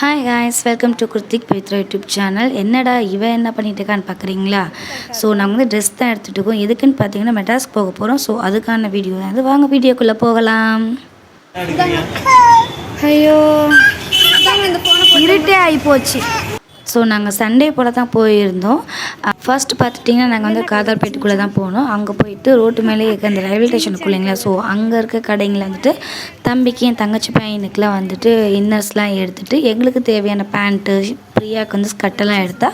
Hi guys welcome to Kiruthik Pavithra YouTube channel என்னடா இவன் என்ன பண்ணிட்டு இருக்கான்னு பார்க்குறீங்களா? ஸோ நாங்கள் வந்து ட்ரெஸ் தான் எடுத்துகிட்டு இருக்கோம். எதுக்குன்னு பார்த்தீங்கன்னா மெட்ராஸ்க்கு போக போகிறோம் ஸோ அதுக்கான வீடியோ தான். இது வாங்க வீடியோக்குள்ளே போகலாம். ஐயோ. இருட்டே ஆகி போச்சு ஸோ நாங்கள் சண்டே போல் தான் போயிருந்தோம் ஃபஸ்ட்டு பார்த்துட்டிங்கன்னா நாங்கள் வந்து காதல்பேட்டுக்குள்ளே தான் போனோம். அங்கே போயிட்டு ரோட்டு மேலே இருக்க அந்த ரயில்வே ஸ்டேஷனுக்குள்ளேங்களா ஸோ அங்கே இருக்க கடைங்களில் வந்துட்டு தம்பிக்கு என் தங்கச்சி பையனுக்குலாம் வந்துட்டு இன்னர்ஸ்லாம் எடுத்துகிட்டு எங்களுக்கு தேவையான பேண்ட்டு பிரியாவுக்கு வந்து ஸ்கட்டெல்லாம் எடுத்தா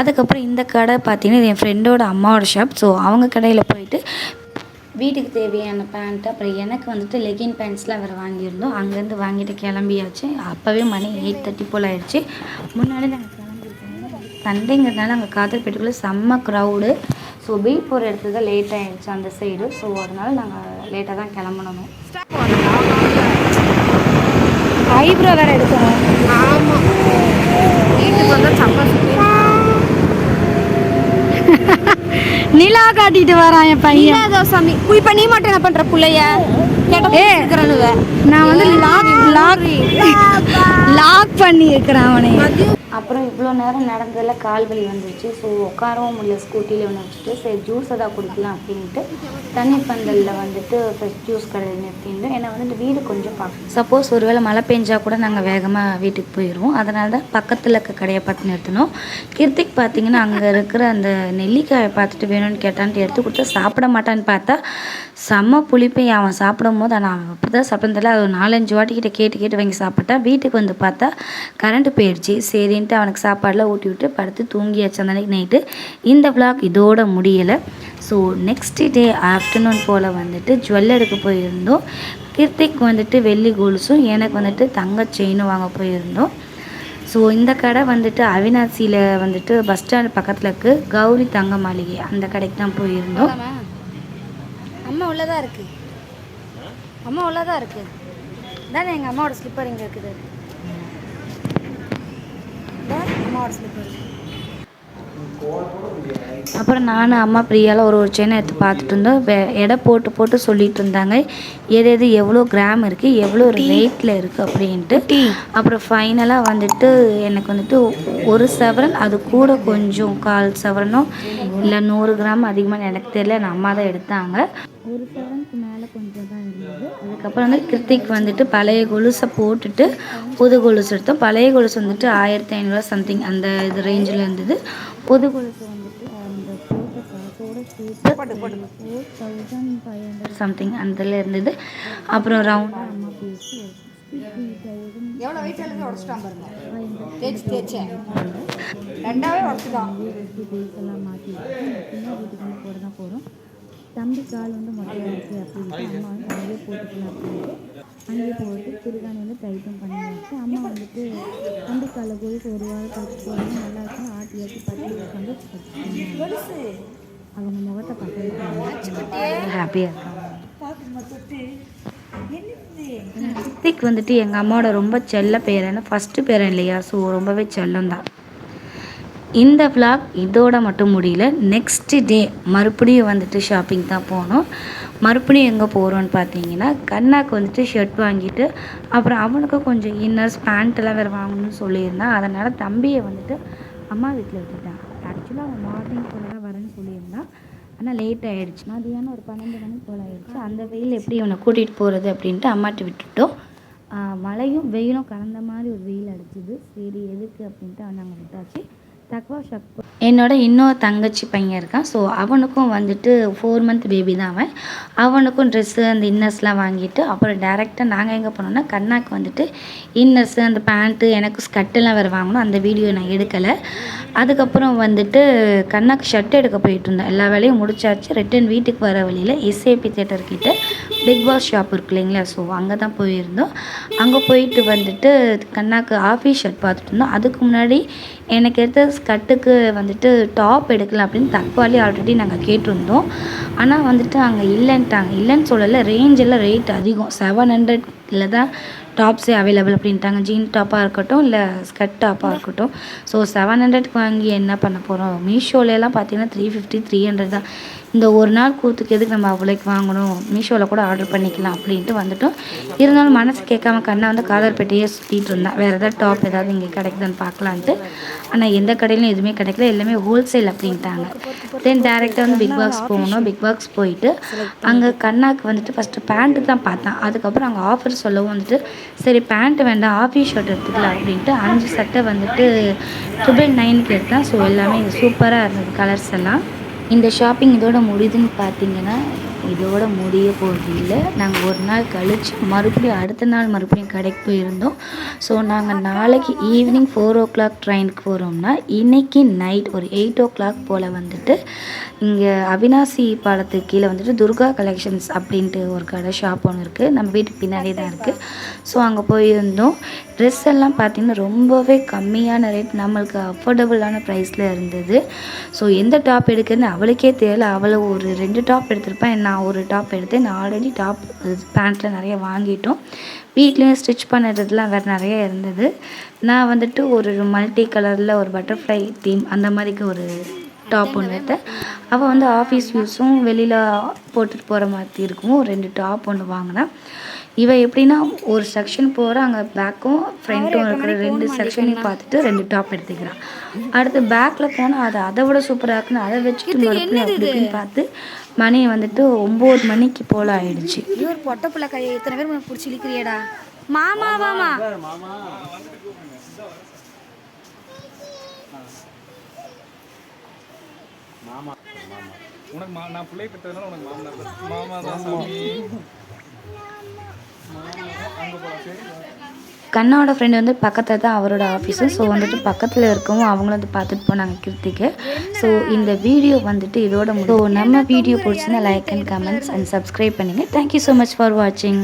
அதுக்கப்புறம் இந்த கடை பார்த்தீங்கன்னா என் ஃப்ரெண்டோட அம்மாவோட ஷாப் ஸோ அவங்க கடையில் போயிட்டு வீட்டுக்கு தேவையான பேண்ட் அப்புறம் எனக்கு வந்துட்டு லெகின் பேண்ட்ஸ்லாம் வேறு வாங்கியிருந்தோம். அங்கேருந்து வாங்கிட்டு கிளம்பியாச்சு. அப்போவே மணி எயிட் தேர்ட்டி போல் ஆயிடுச்சு. முன்னாடி நாங்கள் சண்டேங்கிறதுனால அங்கே காதல்பேட்டுக்குள்ளே செம்ம க்ரௌடு ஸோ பீட் போகிற இடத்துல தான் லேட் ஆயிடுச்சு அந்த சைடு ஸோ அதனால நாங்கள் லேட்டாக தான் கிளம்பணும் ஐப்ரோ வேறு எடுக்கணும். ஆமாம் வீட்டுக்கு வந்தால் சப்பா சுற்றி நிலா காட்டிட்டு வரான் என் பையன். சாமி இப்போ நீ மட்டும் என்ன பண்ணுற பிள்ளைய? கேட்ட நான் வந்து லாக் லாக் லாக் பண்ணி இருக்கிறேன் அவனை அப்புறம் இவ்வளோ நேரம் நடந்ததில் கால் வலி வந்துருச்சு ஸோ உட்காரவும் முடியல. ஸ்கூட்டியில் ஒன்று வச்சுட்டு சரி ஜூஸ் தான் குடிக்கலாம் அப்படின்ட்டு தண்ணி பந்தலில் வந்துட்டு ஃப்ரெஷ் ஜூஸ் கடையில் நிறுத்திட்டு ஏன்னா வந்துட்டு வீடு கொஞ்சம் பார்க்கணும் சப்போஸ் ஒருவேளை மழை பெஞ்சால் கூட நாங்கள் வேகமாக வீட்டுக்கு போயிடுவோம் அதனால தான் பக்கத்தில் இருக்க கடையை பார்த்து நிறுத்தினோம். கிருத்திக் பார்த்தீங்கன்னா அங்கே இருக்கிற அந்த நெல்லிக்காயை பார்த்துட்டு வேணும்னு கேட்டான்ட்டு எடுத்து கொடுத்தா சாப்பிட மாட்டான்னு பார்த்தா செம்ம புளிப்பையும் அவன் சாப்பிடும் போது நான் அப்படி தான் சாப்பிட்றதில்ல அது ஒரு நாலஞ்சு வாட்டிக்கிட்ட கேட்டு கேட்டு வாங்கி சாப்பிட்டேன் வீட்டுக்கு வந்து பார்த்தா கரண்ட்டு போயிடுச்சு சரின்ட்டு அவனுக்கு சாப்பாடெலாம் ஊட்டி விட்டு படுத்து தூங்கியாச்சு அந்த நைட்டு இந்த vlog இதோட முடியலை. ஸோ நெக்ஸ்ட் டே ஆஃப்டர்நூன் போல் வந்துட்டு ஜுவல்லருக்கு போயிருந்தோம். கிருத்திக் வந்துட்டு வெள்ளி கோல்ஸும் எனக்கு வந்துட்டு தங்க செயினும் வாங்க போயிருந்தோம். ஸோ இந்த கடை வந்துட்டு அவினாசியில் வந்துட்டு பஸ் ஸ்டாண்ட் பக்கத்தில் இருக்குது கௌரி தங்க மாளிகை அந்த கடைக்கு தான் போயிருந்தோம். அம்மா உள்ளதா இருக்கு. அம்மா உள்ளதா இருக்கு. தானே எங்கள் அம்மாவோட ஸ்லிப்பர் இங்கே இருக்குது. அம்மாவோட ஸ்லிப்பர் அப்புறம் நானும் அம்மா பிரியால ஒரு ஒரு செயினை எடுத்து பார்த்துட்டு இருந்தோம். எடை போட்டு போட்டு சொல்லிட்டு இருந்தாங்க. எது எது எவ்வளோ கிராம் இருக்குது எவ்வளோ ரேட்டில் இருக்குது அப்படின்ட்டு. அப்புறம் ஃபைனலாக வந்துட்டு எனக்கு வந்துட்டு ஒரு சவரன் அது கூட கொஞ்சம் கால் சவரனோ இல்லை நூறு கிராம் அதிகமாக எனக்கு தெரியல என் அம்மா தான் எடுத்தாங்க. ஒரு சவரனுக்கு மேலே கொஞ்சம் தான் இருந்தது. அதுக்கப்புறம் வந்து கிருத்திக் வந்துட்டு பழைய கொலுசை போட்டுட்டு புது கொலுசு எடுத்தோம். பழைய கொலுசு வந்துட்டு ஆயிரத்தி ஐநூறுரூவா சம்திங் அந்த இது ரேஞ்சில் இருந்தது. புது கொலுசு வந்துட்டு அந்த போட்ட காசோட சேர்த்து four thousand five hundred something அதில் இருந்தது. அப்புறம் ரவுண்டாக அம்மா பேசி எவ்வளோ வெயிட் எழுதி உடச்சிட்டான் பாருங்க. தேய்ச்சி தேய்ச்சேன் ரெண்டாவே உடச்சிட்டான். மாற்றி சின்ன வீட்டுக்கு வந்து போட தான் போகிறோம் தம்பி கால் வந்து மொட்டையாக இருக்குது அப்படின்ட்டு அம்மா வந்து அங்கேயே போட்டுக்கலாம் அப்படின்ட்டு அங்கேயே போட்டு திருகாணி வந்து டைட்டும் பண்ணி வச்சு அம்மா வந்துட்டு தம்பி காலில் போய் ஒரு வாரம் கழிச்சு போகிறது நல்லா இருக்குன்னு ஆட்டி ஆட்டி பட்டி உட்காந்து அவங்க முகத்தை பார்த்து ஹாப்பியாக இருக்காங்க. ரித்திக் வந்துட்டு எங்கள் அம்மாவோட ரொம்ப செல்ல பேரன் ஃபஸ்ட்டு பேரன் இல்லையா? ஸோ ரொம்பவே செல்லம் தான். இந்த விளாக் இதோட மட்டும் முடியல. நெக்ஸ்ட் டே மறுபடியும் வந்துட்டு ஷாப்பிங் தான் போனோம் மறுபடியும் எங்கே போகிறோன்னு பார்த்தீங்கன்னா கண்ணாக்கு வந்துட்டு ஷர்ட் வாங்கிட்டு அப்புறம் அவனுக்கு கொஞ்சம் இன்னர்ஸ் பேண்ட்டெல்லாம் வேறு வாங்கணும்னு சொல்லியிருந்தான் அதனால் தம்பியை வந்துட்டு அம்மா வீட்டில் விட்டுட்டான். ஆக்சுவலாக அவன் மார்னிங் போல தான் வரேன்னு சொல்லியிருந்தான். ஆனால் லேட் ஆகிடுச்சு மதியானம் ஒரு பன்னெண்டு மணி போல் ஆயிடுச்சு. அந்த வெயில் எப்படி இவனை கூட்டிகிட்டு போகிறது அப்படின்ட்டு அம்மாட்ட விட்டுட்டோம். மழையும் வெயிலும் கலந்த மாதிரி ஒரு வெயில் அடிச்சுது. சரி எதுக்கு அப்படின்ட்டு அவன் நாங்கள் விட்டாச்சு. என்னோட இன்னொரு தங்கச்சி பையன் இருக்கான். ஸோ அவனுக்கும் வந்துட்டு ஃபோர் மந்த் பேபி தான் அவன். அவனுக்கும் ட்ரெஸ்ஸு அந்த இன்னர்ஸ்லாம் வாங்கிட்டு அப்புறம் டேரெக்டாக நாங்கள் எங்கே போனோம்னா கண்ணாக்கு வந்துட்டு இன்னர்ஸு அந்த பேண்ட்டு எனக்கு ஸ்கட்டெல்லாம் வேறு வாங்கணும். அந்த வீடியோ நான் எடுக்கலை. அதுக்கப்புறம் வந்துட்டு கண்ணாக்கு ஷர்ட் எடுக்க போயிட்டு இருந்தேன் எல்லா வேலையும் முடிச்சாச்சு. ரிட்டன் வீட்டுக்கு வர வழியில் எஸ்ஏபி தேட்டர் கிட்ட பிக் பாஸ் ஷாப் இருக்கு இல்லைங்களா? ஸோ அங்கே தான் போயிருந்தோம். அங்கே போயிட்டு வந்துட்டு கண்ணாக்கு ஆஃபீஸ் ஷர்ட் பார்த்துட்டு இருந்தோம். அதுக்கு முன்னாடி எனக்கு எடுத்த ஸ்கட்டுக்கு வந்துட்டு டாப் எடுக்கலாம் அப்படின்னு தப்பாலி ஆல்ரெடி நாங்கள் கேட்டிருந்தோம். ஆனால் வந்துட்டு அங்கே இல்லைன்ட்டாங்க. இல்லைன்னு சொல்லலை ரேஞ்ச் எல்லாம் ரேட் அதிகம். செவன் ஹண்ட்ரட்ல தான் டாப்ஸே அவைலபிள் அப்படின்ட்டாங்க. ஜீன் டாப்பாக இருக்கட்டும் இல்லை ஸ்கர்ட் டாப்பாக இருக்கட்டும். ஸோ செவன் ஹண்ட்ரட்க்கு வாங்கி என்ன பண்ண போகிறோம் மீஷோலலாம் பார்த்தீங்கன்னா த்ரீ ஃபிஃப்டி த்ரீ ஹண்ட்ரட் தான். இந்த ஒரு நாள் கூத்துக்கு எதுக்கு நம்ம அவ்வளோக்கு வாங்கணும்? மீஷோவில் கூட ஆர்டர் பண்ணிக்கலாம் அப்படின்ட்டு வந்துட்டோம். இருந்தாலும் மனசு கேட்காம கண்ணா வந்து காதர் பெட்டியே சுற்றிட்டு இருந்தான் வேறு ஏதாவது டாப் ஏதாவது இங்கே கிடைக்குதுன்னு பார்க்கலான்ட்டு. ஆனால் எந்த கடையிலும் எதுவுமே கிடைக்கல. எல்லாமே ஹோல்சேல் அப்படின்ட்டாங்க. தென் டேரெக்டாக வந்து பிக் பாக்ஸ் போகணும். பிக் பாக்ஸ் போயிட்டு அங்கே கண்ணாக்கு வந்துட்டு ஃபஸ்ட்டு பேண்ட்டு தான் பார்த்தேன். அதுக்கப்புறம் அங்கே ஆஃபர் சொல்லவும் வந்துட்டு சரி பேண்ட்டு வேண்டாம். ஆஃபீஸ் ஷர்ட் எடுத்துக்கலாம். அப்படின்ட்டு அஞ்சு சட்டை வந்துட்டு ட்ரிபிள் நைனுக்கு எடுத்தேன் ஸோ எல்லாமே சூப்பராக இருந்தது கலர்ஸ் எல்லாம். இந்த ஷாப்பிங் இதோட முடியுதுன்னு பார்த்தீங்கன்னா இதோட முடிய போகிறது இல்லை நாங்கள் ஒரு நாள் கழித்து மறுபடியும் அடுத்த நாள் மறுபடியும் கடைக்கு போயிருந்தோம். ஸோ நாங்கள் நாளைக்கு ஈவினிங் ஃபோர் ஓ கிளாக் ட்ரெயினுக்கு போகிறோம்னா இன்றைக்கி நைட் ஒரு எயிட் ஓ கிளாக் போல் வந்துட்டு இங்கே அவினாசி பாலத்துக்கு கீழே வந்துட்டு துர்கா கலெக்ஷன்ஸ் அப்படின்ட்டு ஒரு கடை ஷாப் ஒன்று இருக்குது நம்ம வீட்டுக்கு பின்னாடி தான் இருக்குது ஸோ அங்கே போயிருந்தோம். ட்ரெஸ் எல்லாம் பார்த்திங்கன்னா ரொம்பவே கம்மியான ரேட் நம்மளுக்கு அஃபோர்டபுளான ப்ரைஸில் இருந்தது. ஸோ எந்த டாப் எடுக்கிறதுன்னு அவளுக்கே தெரியல. அவளை ஒரு ரெண்டு டாப் எடுத்திருப்பேன் நான் ஒரு டாப் எடுத்தேன். நான் ஆல்ரெடி டாப் பேண்ட்டில் நிறைய வாங்கிட்டோம். வீட்லேயும் ஸ்டிச் பண்ணுறதுலாம் வேறு நிறைய இருந்தது. நான் வந்துட்டு ஒரு மல்டி கலரில் ஒரு பட்டர்ஃப்ளை தீம் அந்த மாதிரிக்கு ஒரு டாப் ஒன்று எடுத்தேன். அவள் வந்து ஆஃபீஸ் யூஸும் வெளியில் போட்டுட்டு போகிற மாதிரி இருக்கும். ரெண்டு டாப் ஒன்று வாங்கினேன். இவ எப்படின்னா ஒரு செக்ஷன் போகிற அங்கே பேக்கும் ஃப்ரண்ட்டும் இருக்கிற ரெண்டு செக்ஷனையும் பார்த்துட்டு ரெண்டு டாப் எடுத்துக்கிறான் அடுத்து பேக்கில் போனால் அது அதை விட சூப்பராக இருக்குன்னு அதை வச்சுட்டு மறுபடியும் அப்படி இப்படின்னு பார்த்து மணி வந்துட்டு ஒம்பது மணிக்கு போல் ஆயிடுச்சு. ஒரு பொட்டை பிள்ளை கையை இத்தனை பேர் பிடிச்சி இழுக்கிறியடா? மாமா வாமா உனக்கு நான் பிள்ளை பெற்றதுனால உனக்கு மாமனார். மாமா தான் சாமி. கண்ணாவோட ஃப்ரெண்டு வந்து பக்கத்தில் தான் அவரோட ஆஃபீஸு ஸோ வந்துட்டு பக்கத்தில் இருக்கவும் அவங்களும் வந்து பார்த்துட்டு போனாங்க கிருத்திக்கு. ஸோ இந்த வீடியோ வந்துட்டு இதோட முடியும் ஸோ நம்ம வீடியோ பிடிச்சிருந்தா like and comments and subscribe பண்ணுங்கள் thank you so much for வாட்சிங்